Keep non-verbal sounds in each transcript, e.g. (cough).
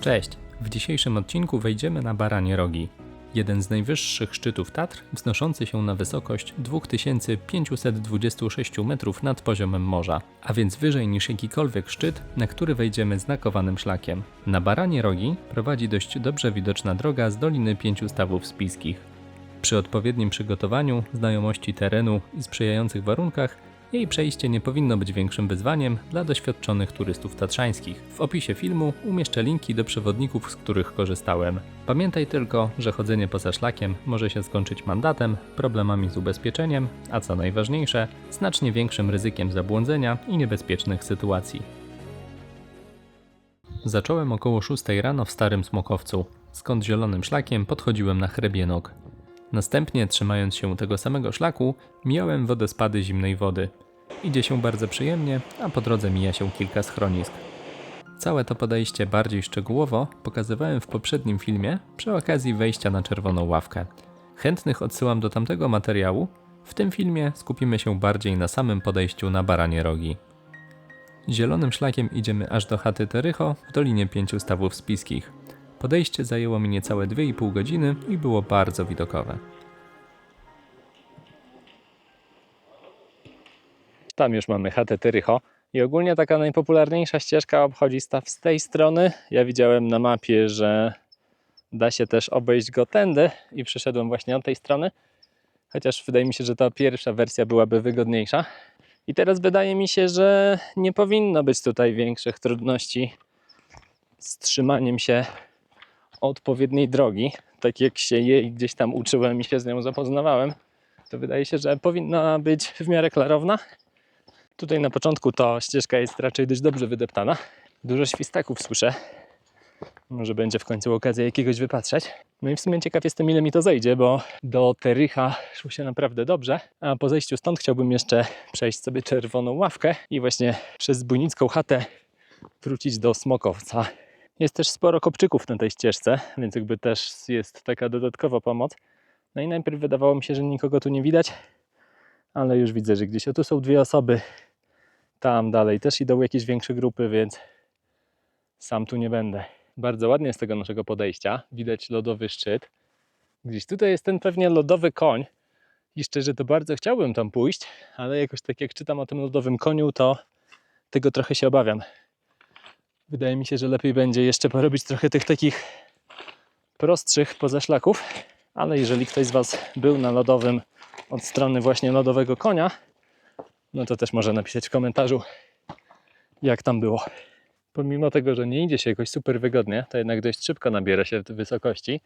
Cześć! W dzisiejszym odcinku wejdziemy na Baranie Rogi. Jeden z najwyższych szczytów Tatr, wznoszący się na wysokość 2526 metrów nad poziomem morza, a więc wyżej niż jakikolwiek szczyt, na który wejdziemy znakowanym szlakiem. Na Baranie Rogi prowadzi dość dobrze widoczna droga z Doliny Pięciu Stawów Spiskich. Przy odpowiednim przygotowaniu, znajomości terenu i sprzyjających warunkach jej przejście nie powinno być większym wyzwaniem dla doświadczonych turystów tatrzańskich. W opisie filmu umieszczę linki do przewodników, z których korzystałem. Pamiętaj tylko, że chodzenie poza szlakiem może się skończyć mandatem, problemami z ubezpieczeniem, a co najważniejsze, znacznie większym ryzykiem zabłądzenia i niebezpiecznych sytuacji. Zacząłem około 6 rano w Starym Smokowcu, skąd zielonym szlakiem podchodziłem na Hrebienok. Następnie, trzymając się tego samego szlaku, mijałem wodospady zimnej wody. Idzie się bardzo przyjemnie, a po drodze mija się kilka schronisk. Całe to podejście bardziej szczegółowo pokazywałem w poprzednim filmie przy okazji wejścia na czerwoną ławkę. Chętnych odsyłam do tamtego materiału. W tym filmie skupimy się bardziej na samym podejściu na Baranie Rogi. Zielonym szlakiem idziemy aż do chaty Terycho w Dolinie Pięciu Stawów Spiskich. Podejście zajęło mi niecałe 2,5 godziny i było bardzo widokowe. Tam już mamy chatę Tyrycho. I ogólnie taka najpopularniejsza ścieżka obchodzi staw z tej strony. Ja widziałem na mapie, że da się też obejść go tędy i przyszedłem właśnie od tej strony. Chociaż wydaje mi się, że ta pierwsza wersja byłaby wygodniejsza. I teraz wydaje mi się, że nie powinno być tutaj większych trudności z trzymaniem się odpowiedniej drogi. Tak jak się jej gdzieś tam uczyłem i się z nią zapoznawałem, to wydaje się, że powinna być w miarę klarowna. Tutaj na początku to ścieżka jest raczej dość dobrze wydeptana. Dużo świstaków słyszę. Może będzie w końcu okazja jakiegoś wypatrzeć. No i w sumie ciekaw jestem, ile mi to zejdzie, bo do Terycha szło się naprawdę dobrze. A po zejściu stąd chciałbym jeszcze przejść sobie czerwoną ławkę i właśnie przez Bujnicką chatę wrócić do Smokowca. Jest też sporo kopczyków na tej ścieżce, więc jakby też jest taka dodatkowa pomoc. No i najpierw wydawało mi się, że nikogo tu nie widać, ale już widzę, że gdzieś o tu są dwie osoby. Tam dalej też idą jakieś większe grupy, więc sam tu nie będę. Bardzo ładnie z tego naszego podejścia widać lodowy szczyt. Gdzieś tutaj jest ten pewnie lodowy koń. I szczerze to bardzo chciałbym tam pójść, ale jakoś tak jak czytam o tym lodowym koniu, to tego trochę się obawiam. Wydaje mi się, że lepiej będzie jeszcze porobić trochę tych takich prostszych pozaszlaków, ale jeżeli ktoś z Was był na lodowym od strony właśnie lodowego konia, no to też może napisać w komentarzu, jak tam było. Pomimo tego, że nie idzie się jakoś super wygodnie, to jednak dość szybko nabiera się wysokości.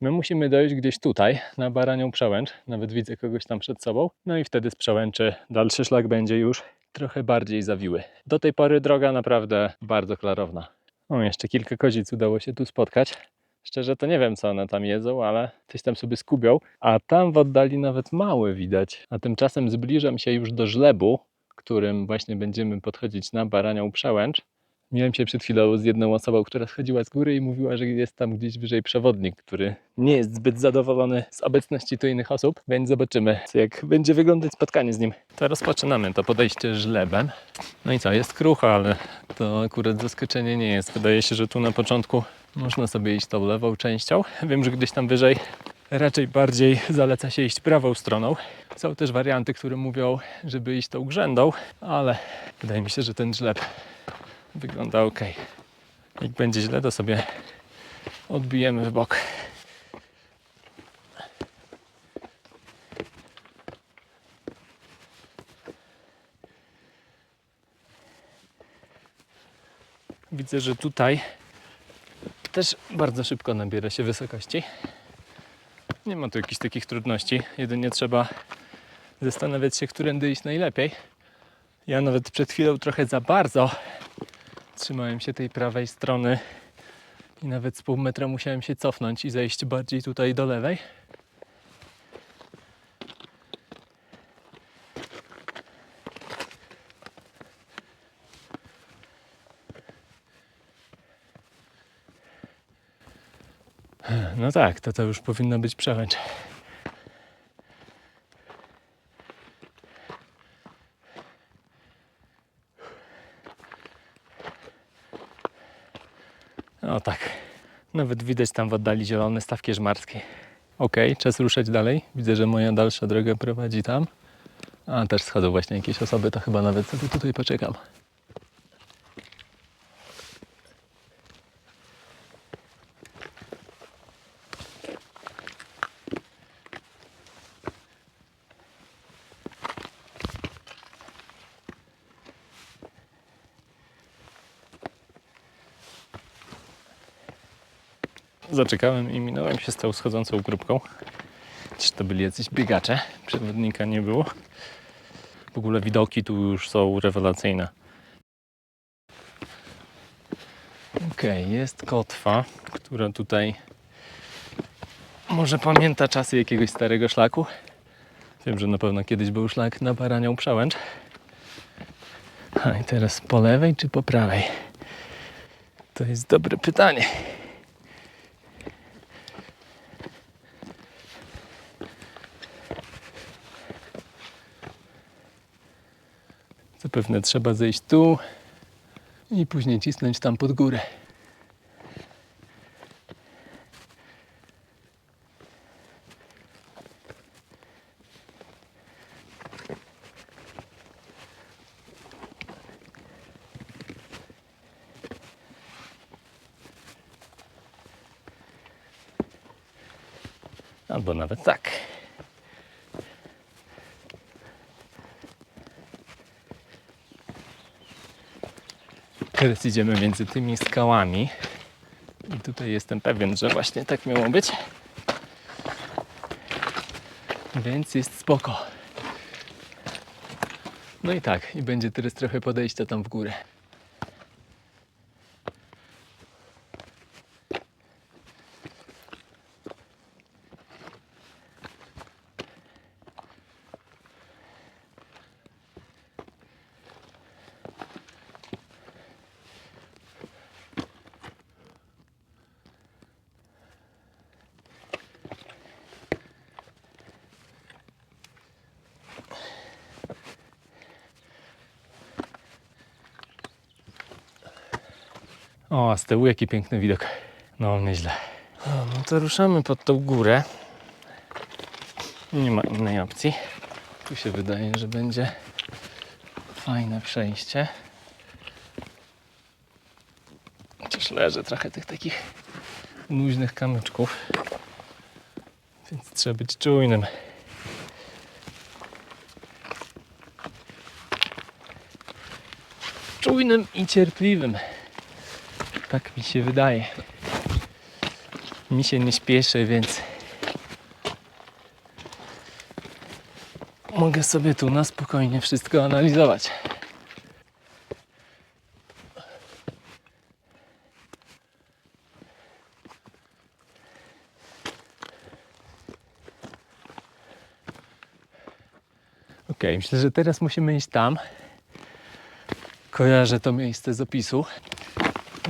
My musimy dojść gdzieś tutaj, na Baranią Przełęcz. Nawet widzę kogoś tam przed sobą. No i wtedy z Przełęczy dalszy szlak będzie już trochę bardziej zawiły. Do tej pory droga naprawdę bardzo klarowna. O, jeszcze kilka kozic udało się tu spotkać. Szczerze to nie wiem, co one tam jedzą, ale coś tam sobie skubią. A tam w oddali nawet małe widać. A tymczasem zbliżam się już do żlebu, którym właśnie będziemy podchodzić na Baranią Przełęcz. Miałem się przed chwilą z jedną osobą, która schodziła z góry i mówiła, że jest tam gdzieś wyżej przewodnik, który nie jest zbyt zadowolony z obecności tu innych osób, więc zobaczymy, jak będzie wyglądać spotkanie z nim. To rozpoczynamy to podejście żlebem. No i co, jest krucho, ale to akurat zaskoczenie nie jest. Wydaje się, że tu na początku można sobie iść tą lewą częścią. Wiem, że gdzieś tam wyżej raczej bardziej zaleca się iść prawą stroną. Są też warianty, które mówią, żeby iść tą grzędą, ale wydaje mi się, że ten żleb wygląda ok. Jak będzie źle, to sobie odbijemy w bok. Widzę, że tutaj też bardzo szybko nabiera się wysokości. Nie ma tu jakichś takich trudności, jedynie trzeba zastanawiać się, którędy iść najlepiej. Ja nawet przed chwilą trochę za bardzo trzymałem się tej prawej strony i nawet z pół metra musiałem się cofnąć i zejść bardziej tutaj do lewej. No tak, to to już powinno być przełęcz. O tak. Nawet widać tam w oddali zielone stawki żmarskie. Okej, czas ruszać dalej. Widzę, że moja dalsza droga prowadzi tam. A, też schodzą właśnie jakieś osoby, to chyba nawet sobie tutaj poczekam. Zaczekałem i minąłem się z tą schodzącą grupką. Czy to byli jacyś biegacze? Przewodnika nie było. W ogóle widoki tu już są rewelacyjne. Okej, jest kotwa, która tutaj może pamięta czasy jakiegoś starego szlaku. Wiem, że na pewno kiedyś był szlak na Baranią Przełęcz. A i teraz po lewej czy po prawej? To jest dobre pytanie. Zapewne trzeba zejść tu i później cisnąć tam pod górę. Albo nawet tak. Teraz idziemy między tymi skałami. I tutaj jestem pewien, że właśnie tak miało być. Więc jest spoko. No i tak, i będzie teraz trochę podejścia tam w górę. O, a z tyłu jaki piękny widok. No, nieźle. O, no to ruszamy pod tą górę. Nie ma innej opcji. Tu się wydaje, że będzie fajne przejście. Chociaż leży trochę tych takich luźnych kamyczków. Więc trzeba być czujnym. Czujnym i cierpliwym. Tak mi się wydaje. Mi się nie śpieszy, więc mogę sobie tu na spokojnie wszystko analizować. Ok, myślę, że teraz musimy iść tam. Kojarzę to miejsce z opisu.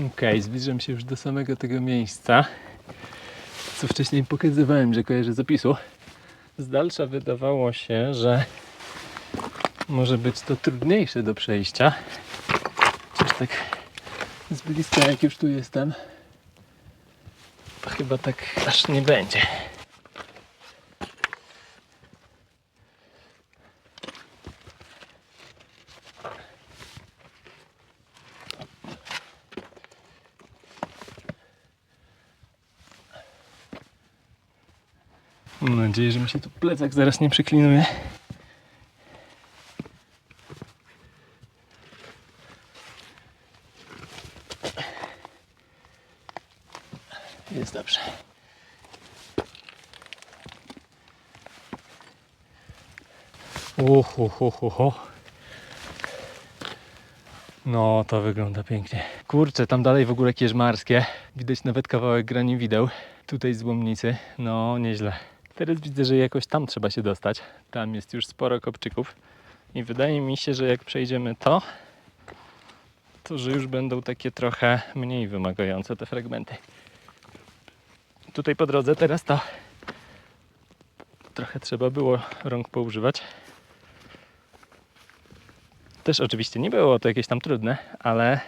Okej, zbliżam się już do samego tego miejsca, co wcześniej pokazywałem, że kojarzę z opisu. Z dalsza wydawało się, że może być to trudniejsze do przejścia. Chociaż tak z bliska, jak już tu jestem, to chyba tak aż nie będzie. Mam nadzieję, że mi się tu plecak zaraz nie przeklinuje. Jest dobrze. Uhu, hu, hu, hu. No, to wygląda pięknie. Kurczę, tam dalej w ogóle kierzmarskie. Widać nawet kawałek graniwideł. Tutaj z łomnicy. No, nieźle. Teraz widzę, że jakoś tam trzeba się dostać. Tam jest już sporo kopczyków. I wydaje mi się, że jak przejdziemy to, to że już będą takie trochę mniej wymagające te fragmenty. Tutaj po drodze teraz to trochę trzeba było rąk poużywać. Też oczywiście nie było to jakieś tam trudne, ale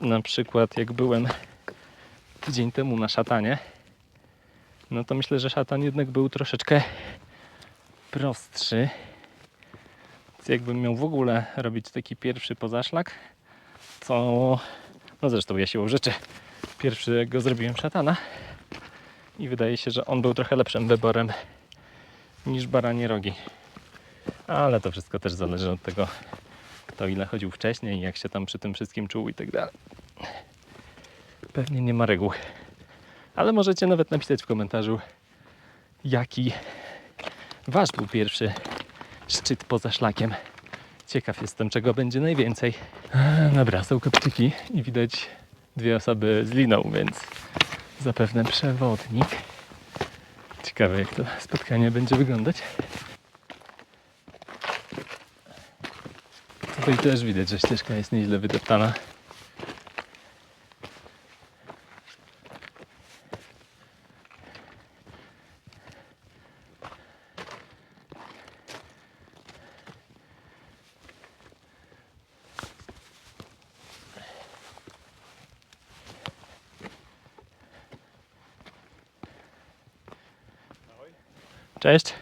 na przykład jak byłem tydzień temu na szatanie, no to myślę, że szatan jednak był troszeczkę prostszy. Więc jakbym miał w ogóle robić taki pierwszy pozaszlak, to no zresztą ja siłą rzeczy pierwszy go zrobiłem szatana i wydaje się, że on był trochę lepszym wyborem niż baranie rogi. Ale to wszystko też zależy od tego, kto ile chodził wcześniej, jak się tam przy tym wszystkim czuł i tak dalej. Pewnie nie ma reguł. Ale możecie nawet napisać w komentarzu, jaki wasz był pierwszy szczyt poza szlakiem. Ciekaw jestem, czego będzie najwięcej. Dobra, są kopczyki i widać dwie osoby z liną, więc zapewne przewodnik. Ciekawe, jak to spotkanie będzie wyglądać. Tutaj też widać, że ścieżka jest nieźle wydeptana. Cześć.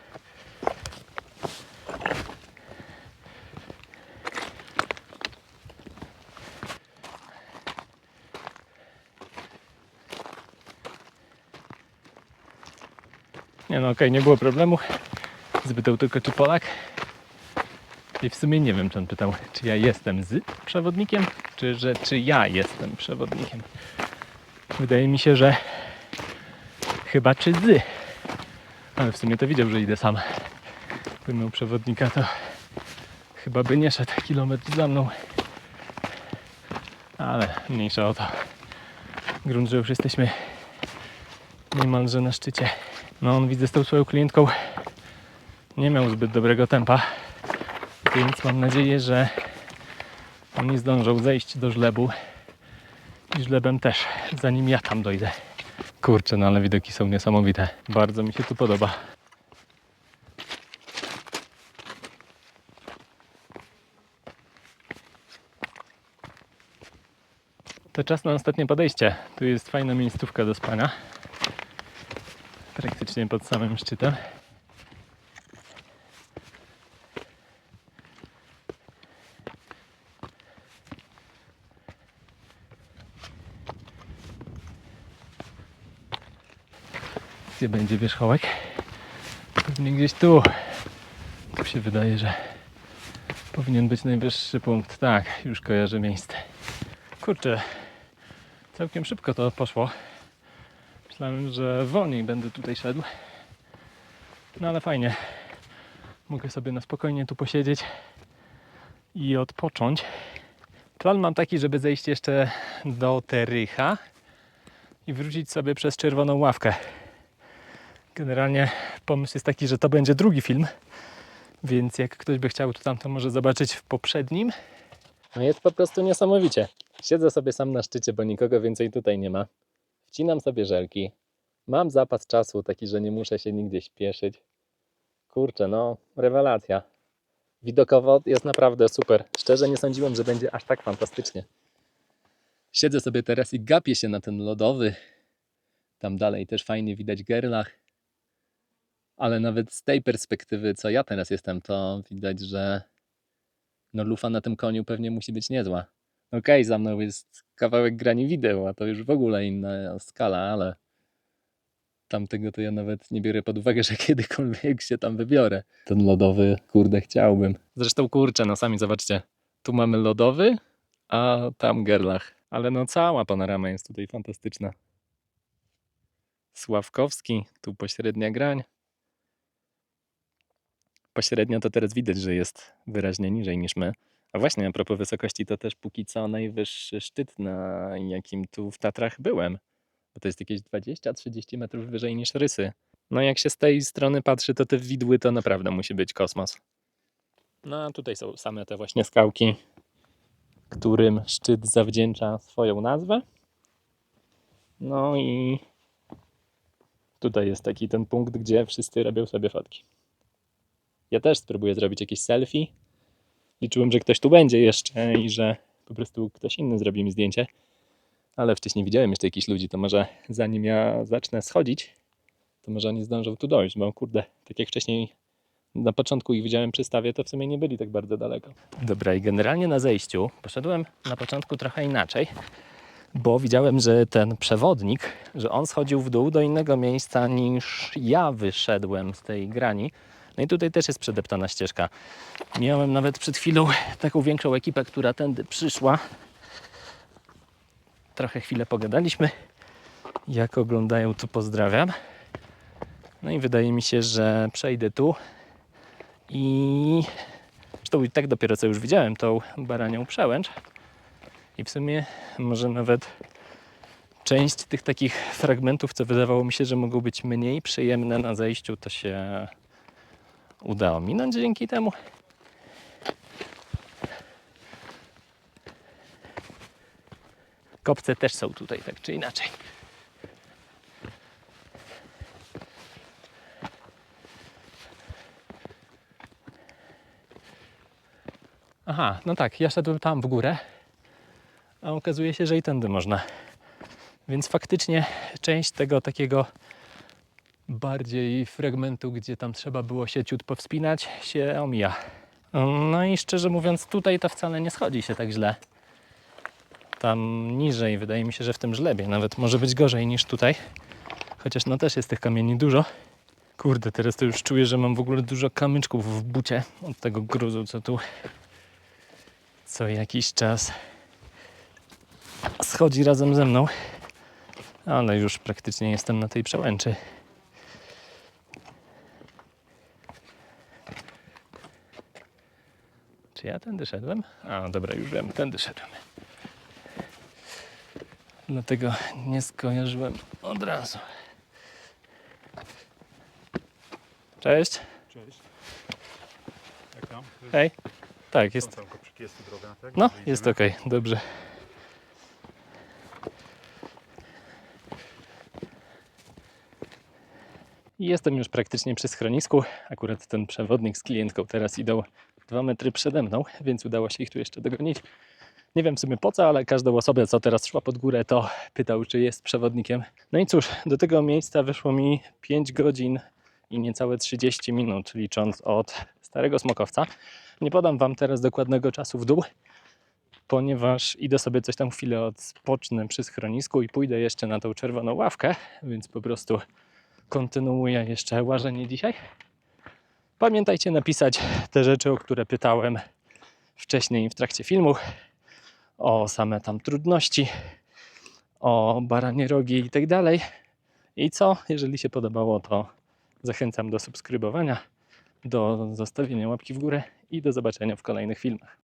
Nie no okej, nie było problemu. Zapytał tylko czy Polak. I w sumie nie wiem, czy on pytał, czy ja jestem z przewodnikiem, czy że czy ja jestem przewodnikiem. Wydaje mi się, że chyba czy z. Ale w sumie to widział, że idę sam. Gdybym miał przewodnika, to chyba by nie szedł kilometr za mną. Ale mniejsza o to. Grunt, że już jesteśmy niemalże na szczycie. No on widzę z tą swoją klientką nie miał zbyt dobrego tempa. Więc mam nadzieję, że oni zdążą zejść do żlebu. I żlebem też, zanim ja tam dojdę. Kurczę, no ale widoki są niesamowite. Bardzo mi się tu podoba. To czas na ostatnie podejście. Tu jest fajna miejscówka do spania. Praktycznie pod samym szczytem. Gdzie będzie wierzchołek? Pewnie gdzieś tu. Tu się wydaje, że powinien być najwyższy punkt. Tak, już kojarzę miejsce. Kurczę, całkiem szybko to poszło. Myślałem, że wolniej będę tutaj szedł. No ale fajnie. Mogę sobie na spokojnie tu posiedzieć i odpocząć. Plan mam taki, żeby zejść jeszcze do Terycha i wrócić sobie przez czerwoną ławkę. Generalnie pomysł jest taki, że to będzie drugi film, więc jak ktoś by chciał, to tam to może zobaczyć w poprzednim. No jest po prostu niesamowicie. Siedzę sobie sam na szczycie, bo nikogo więcej tutaj nie ma. Wcinam sobie żelki. Mam zapas czasu taki, że nie muszę się nigdzie śpieszyć. Kurczę, no, rewelacja. Widokowo jest naprawdę super. Szczerze nie sądziłem, że będzie aż tak fantastycznie. Siedzę sobie teraz i gapię się na ten lodowy. Tam dalej też fajnie widać gerlach. Ale nawet z tej perspektywy, co ja teraz jestem, to widać, że no lufa na tym koniu pewnie musi być niezła. Okej, za mną jest kawałek grani wideł, a to już w ogóle inna skala, ale tamtego to ja nawet nie biorę pod uwagę, (laughs) że kiedykolwiek się tam wybiorę. Ten lodowy, kurde, chciałbym. Zresztą kurczę, no sami zobaczcie. Tu mamy lodowy, a tam gerlach. Ale no cała panorama jest tutaj fantastyczna. Sławkowski, tu pośrednia grań. Pośrednio to teraz widać, że jest wyraźnie niżej niż my. A właśnie, a propos wysokości, to też póki co najwyższy szczyt, na jakim tu w Tatrach byłem. Bo to jest jakieś 20-30 metrów wyżej niż Rysy. No jak się z tej strony patrzy, to te widły to naprawdę musi być kosmos. No a tutaj są same te właśnie skałki, którym szczyt zawdzięcza swoją nazwę. No i tutaj jest taki ten punkt, gdzie wszyscy robią sobie fotki. Ja też spróbuję zrobić jakieś selfie. Liczyłem, że ktoś tu będzie jeszcze i że po prostu ktoś inny zrobi mi zdjęcie. Ale wcześniej widziałem jeszcze jakichś ludzi, to może zanim ja zacznę schodzić, to może oni zdążą tu dojść, bo kurde, tak jak wcześniej na początku ich widziałem przy stawie, to w sumie nie byli tak bardzo daleko. Dobra, i generalnie na zejściu poszedłem na początku trochę inaczej, bo widziałem, że ten przewodnik, że on schodził w dół do innego miejsca niż ja wyszedłem z tej grani. No i tutaj też jest przedeptana ścieżka. Miałem nawet przed chwilą taką większą ekipę, która tędy przyszła. Trochę chwilę pogadaliśmy. Jak oglądają, to pozdrawiam. No i wydaje mi się, że przejdę tu i zresztą i tak dopiero co już widziałem tą baranią przełęcz. I w sumie może nawet część tych takich fragmentów, co wydawało mi się, że mogą być mniej przyjemne na zejściu, to się udało minąć dzięki temu. Kopce też są tutaj, tak czy inaczej. Aha, no tak, ja szedłem tam w górę, a okazuje się, że i tędy można. Więc faktycznie część tego takiego bardziej fragmentu, gdzie tam trzeba było się ciut powspinać, się omija. No i szczerze mówiąc, tutaj to wcale nie schodzi się tak źle. Tam niżej, wydaje mi się, że w tym żlebie nawet może być gorzej niż tutaj. Chociaż no też jest tych kamieni dużo. Kurde, teraz to już czuję, że mam w ogóle dużo kamyczków w bucie od tego gruzu, co tu co jakiś czas schodzi razem ze mną. Ale już praktycznie jestem na tej przełęczy. Czy ja tędy szedłem? A, dobra, już wiem, tędy szedłem. Dlatego nie skojarzyłem od razu. Cześć. Cześć. Jak tam? Hej. Tak, jest. Droga, tak? No, jest okej, dobrze. Jestem już praktycznie przy schronisku. Akurat ten przewodnik z klientką teraz idą dwa metry przede mną, więc udało się ich tu jeszcze dogonić. Nie wiem w sumie po co, ale każdą osobę, co teraz szła pod górę, to pytał, czy jest przewodnikiem. No i cóż, do tego miejsca wyszło mi 5 godzin i niecałe 30 minut, licząc od Starego Smokowca. Nie podam Wam teraz dokładnego czasu w dół, ponieważ idę sobie coś tam chwilę odpocznę przy schronisku i pójdę jeszcze na tą czerwoną ławkę, więc po prostu kontynuuję jeszcze łażenie dzisiaj. Pamiętajcie napisać te rzeczy, o które pytałem wcześniej w trakcie filmu, o same tam trudności, o baranie rogi i tak dalej. I co, jeżeli się podobało, to zachęcam do subskrybowania, do zostawienia łapki w górę i do zobaczenia w kolejnych filmach.